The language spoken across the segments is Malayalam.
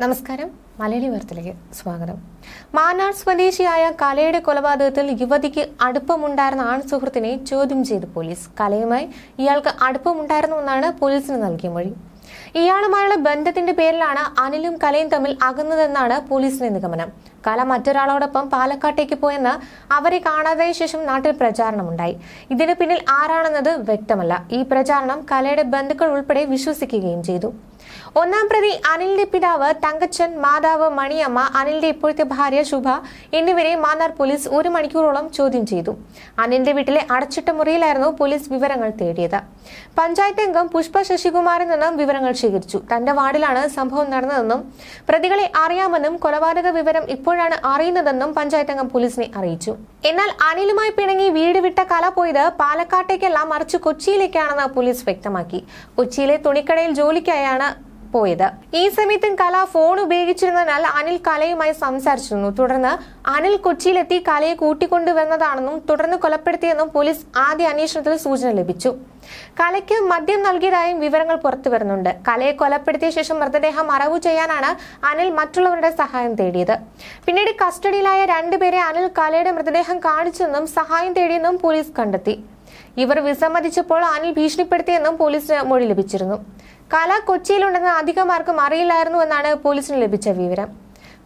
നമസ്കാരം. മലയാളി വാർത്തയിലേക്ക് സ്വാഗതം. മാനാർ സ്വദേശിയായ കലയുടെ കൊലപാതകത്തിൽ യുവതിക്ക് അടുപ്പമുണ്ടായിരുന്ന ആൺ സുഹൃത്തിനെ ചോദ്യം ചെയ്തു പോലീസ്. കലയുമായി ഇയാൾക്ക് അടുപ്പമുണ്ടായിരുന്നു എന്നാണ് പോലീസിന് നൽകിയ മൊഴി. ഇയാളുമായുള്ള ബന്ധത്തിന്റെ പേരിലാണ് അനിലും കലയും തമ്മിൽ അകന്നതെന്നാണ് പോലീസിന്റെ നിഗമനം. കല മറ്റൊരാളോടൊപ്പം പാലക്കാട്ടേക്ക് പോയെന്ന് അവരെ കാണാതായ ശേഷം നാട്ടിൽ പ്രചാരണമുണ്ടായി. ഇതിന് പിന്നിൽ ആരാണെന്നത് വ്യക്തമല്ല. ഈ പ്രചാരണം കലയുടെ ബന്ധുക്കൾ ഉൾപ്പെടെ വിശ്വസിക്കുകയും ചെയ്തു. ഒന്നാം പ്രതി അനിലിന്റെ പിതാവ് തങ്കച്ചൻ മാതാവ് മണിയമ്മ അനിലിന്റെ ഇപ്പോഴത്തെ ഭാര്യ ശുഭ എന്നിവരെ മാന്നാർ പോലീസ് ഒരു മണിക്കൂറോളം ചോദ്യം ചെയ്തു. അനിലിന്റെ വീട്ടിലെ അടച്ചിട്ട മുറിയിലായിരുന്നു പോലീസ് വിവരങ്ങൾ തേടിയത്. പഞ്ചായത്ത് അംഗം പുഷ്പ ശശികുമാറിൽ നിന്നും വിവരങ്ങൾ ശേഖരിച്ചു. തന്റെ വാർഡിലാണ് സംഭവം നടന്നതെന്നും പ്രതികളെ അറിയാമെന്നും കൊലപാതക വിവരം ഇപ്പോഴാണ് അറിയുന്നതെന്നും പഞ്ചായത്ത് അംഗം പോലീസിനെ അറിയിച്ചു. എന്നാൽ അനിലുമായി പിണങ്ങി വീട് വിട്ട കല പോയത് പാലക്കാട്ടേക്കല്ല മറിച്ച് കൊച്ചിയിലേക്കാണെന്ന് പോലീസ് വ്യക്തമാക്കി. കൊച്ചിയിലെ തുണിക്കടയിൽ ജോലിക്കായാണ് പോയത്. ഈ സമയത്തും കല ഫോൺ ഉപയോഗിച്ചിരുന്നതിനാൽ അനിൽ കലയുമായി സംസാരിച്ചിരുന്നു. തുടർന്ന് അനിൽ കൊച്ചിയിലെത്തി കലയെ കൂട്ടിക്കൊണ്ടുവന്നതാണെന്നും തുടർന്ന് കൊലപ്പെടുത്തിയെന്നും പോലീസ് ആദ്യ അന്വേഷണത്തിൽ സൂചന ലഭിച്ചു. കലയ്ക്ക് മദ്യം നൽകിയതായും വിവരങ്ങൾ പുറത്തു വരുന്നുണ്ട്. കലയെ കൊലപ്പെടുത്തിയ ശേഷം മൃതദേഹം മറവു ചെയ്യാനാണ് അനിൽ മറ്റുള്ളവരുടെ സഹായം തേടിയത്. പിന്നീട് കസ്റ്റഡിയിലായ രണ്ടുപേരെ അനിൽ കലയുടെ മൃതദേഹം കാണിച്ചെന്നും സഹായം തേടിയെന്നും പോലീസ് കണ്ടെത്തി. ഇവർ വിസമ്മതിച്ചപ്പോൾ അനിൽ ഭീഷണിപ്പെടുത്തിയെന്നും പോലീസിന് മൊഴി ലഭിച്ചിരുന്നു. കല കൊച്ചിയിലുണ്ടെന്ന് അധികം ആർക്കും അറിയില്ലായിരുന്നു എന്നാണ് പോലീസിന് ലഭിച്ച വിവരം.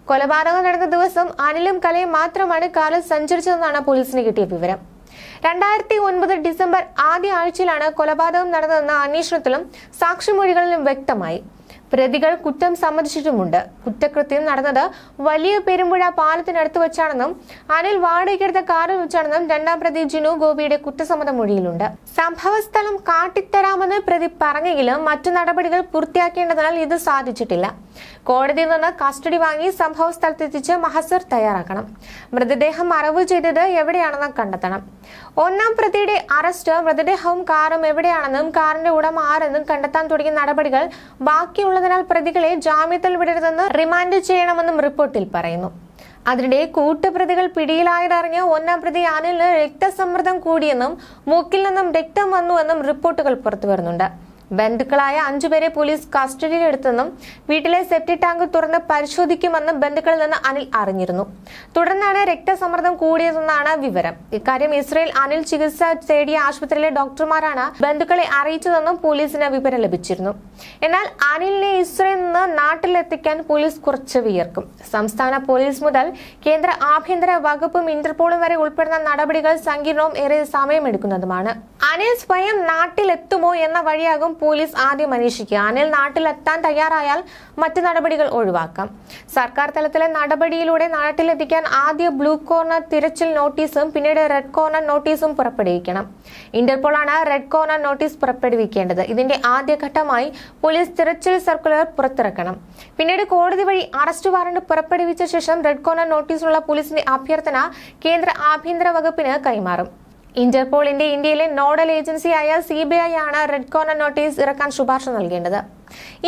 കൊലപാതകം നടന്ന ദിവസം അനിലും കലയും മാത്രമാണ് കാറിൽ സഞ്ചരിച്ചതെന്നാണ് പോലീസിന് കിട്ടിയ വിവരം. രണ്ടായിരത്തി ഒൻപത് ഡിസംബർ ആദ്യ ആഴ്ചയിലാണ് കൊലപാതകം നടന്നതെന്ന അന്വേഷണത്തിലും സാക്ഷിമൊഴികളിലും വ്യക്തമായി. പ്രതികൾ കുറ്റം സമ്മതിച്ചിട്ടുമുണ്ട്. കുറ്റകൃത്യം നടന്നത് വലിയ പെരുമ്പുഴ പാലത്തിനടുത്ത് വെച്ചാണെന്നും അനിൽ വാടകയ്ക്കെടുത്ത കാറിൽ വെച്ചാണെന്നും രണ്ടാം പ്രതി ജിനു ഗോപിയുടെ കുറ്റസമ്മത മൊഴിയിലുണ്ട്. സംഭവസ്ഥലം കാട്ടിത്തരാമെന്ന് പ്രതി പറഞ്ഞെങ്കിലും മറ്റു നടപടികൾ പൂർത്തിയാക്കേണ്ടതിനാൽ ഇത് സാധിച്ചിട്ടില്ല. കോടതിയിൽ നിന്ന് കസ്റ്റഡി വാങ്ങി സംഭവ സ്ഥലത്തെത്തിച്ച് മഹസർ തയ്യാറാക്കണം. മൃതദേഹം മറവ് ചെയ്തത് എവിടെയാണെന്ന് കണ്ടെത്തണം. ഒന്നാം പ്രതിയുടെ അറസ്റ്റ് മൃതദേഹവും കാറും എവിടെയാണെന്നും കാറിന്റെ ഉടമ ആരെന്നും കണ്ടെത്താൻ തുടങ്ങിയ നടപടികൾ ബാക്കിയുള്ളതിനാൽ പ്രതികളെ ജാമ്യത്തിൽ വിടരുതെന്ന് റിമാൻഡ് ചെയ്യണമെന്നും റിപ്പോർട്ടിൽ പറയുന്നു. അതിനിടെ കൂട്ടുപ്രതികൾ പിടിയിലായതറിഞ്ഞ് ഒന്നാം പ്രതി അനിലിന് രക്തസമ്മർദ്ദം കൂടിയെന്നും മൂക്കിൽ നിന്നും രക്തം വന്നുവെന്നും റിപ്പോർട്ടുകൾ പുറത്തുവരുന്നുണ്ട്. ബന്ധുക്കളായ അഞ്ചുപേരെ പോലീസ് കസ്റ്റഡിയിലെടുത്തെന്നും വീട്ടിലെ സെപ്റ്റി ടാങ്ക് തുറന്ന് പരിശോധിക്കുമെന്നും ബന്ധുക്കളിൽ നിന്ന് അനിൽ അറിഞ്ഞിരുന്നു. തുടർന്നാണ് രക്തസമ്മർദ്ദം കൂടിയതെന്നാണ് വിവരം. ഇക്കാര്യം ഇസ്രയേൽ അനിൽ ചികിത്സ തേടിയ ആശുപത്രിയിലെ ഡോക്ടർമാരാണ് ബന്ധുക്കളെ അറിയിച്ചതെന്നും പോലീസിന് വിവരം ലഭിച്ചിരുന്നു. എന്നാൽ അനിലിനെ ഇസ്രയേലിൽ നിന്ന് നാട്ടിലെത്തിക്കാൻ പോലീസ് കുറച്ച് വിയർക്കും. സംസ്ഥാന പോലീസ് മുതൽ കേന്ദ്ര ആഭ്യന്തര വകുപ്പും ഇന്റർപോളും വരെ ഉൾപ്പെടുന്ന നടപടികൾ സങ്കീർണവും ഏറെ സമയമെടുക്കുന്നതുമാണ്. അനിൽ സ്വയം നാട്ടിലെത്തുമോ എന്ന വഴിയാകും പോലീസ് ആദ്യം അന്വേഷിക്കുക. അനിൽ നാട്ടിലെത്താൻ തയ്യാറായാൽ മറ്റു നടപടികൾ ഒഴിവാക്കാം. സർക്കാർ തലത്തിലെ നടപടിയിലൂടെ നാട്ടിലെത്തിക്കാൻ ആദ്യ ബ്ലൂ കോർണർ തിരച്ചിൽ നോട്ടീസും പിന്നീട് റെഡ് കോർണർ നോട്ടീസും പുറപ്പെടുവിക്കണം. ഇന്റർപോൾ ആണ് റെഡ് കോർണർ നോട്ടീസ് പുറപ്പെടുവിക്കേണ്ടത്. ഇതിന്റെ ആദ്യഘട്ടമായി പോലീസ് തിരച്ചിൽ സർക്കുലർ പുറത്തിറക്കണം. പിന്നീട് കോടതി വഴി അറസ്റ്റ് വാറണ്ട് പുറപ്പെടുവിച്ച ശേഷം റെഡ് കോർണർ നോട്ടീസിനുള്ള പോലീസിന്റെ അഭ്യർത്ഥന കേന്ദ്ര ആഭ്യന്തര വകുപ്പിന് കൈമാറും. ഇന്റർപോളിന്റെ ഇന്ത്യയിലെ നോഡൽ ഏജൻസിയായ സി ബി ഐ ആണ് റെഡ് കോർണർ നോട്ടീസ് ഇറക്കാൻ ശുപാർശ നൽകേണ്ടത്.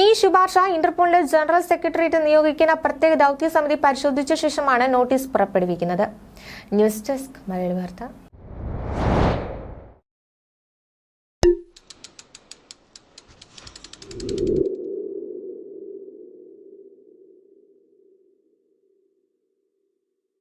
ഈ ശുപാർശ ഇന്റർപോളിന്റെ ജനറൽ സെക്രട്ടേറിയറ്റ് നിയോഗിക്കുന്ന പ്രത്യേക ദൗത്യ സമിതി പരിശോധിച്ച ശേഷമാണ് നോട്ടീസ് പുറപ്പെടുവിക്കുന്നത്. ന്യൂസ് ഡെസ്ക് മലയാളി വാർത്ത.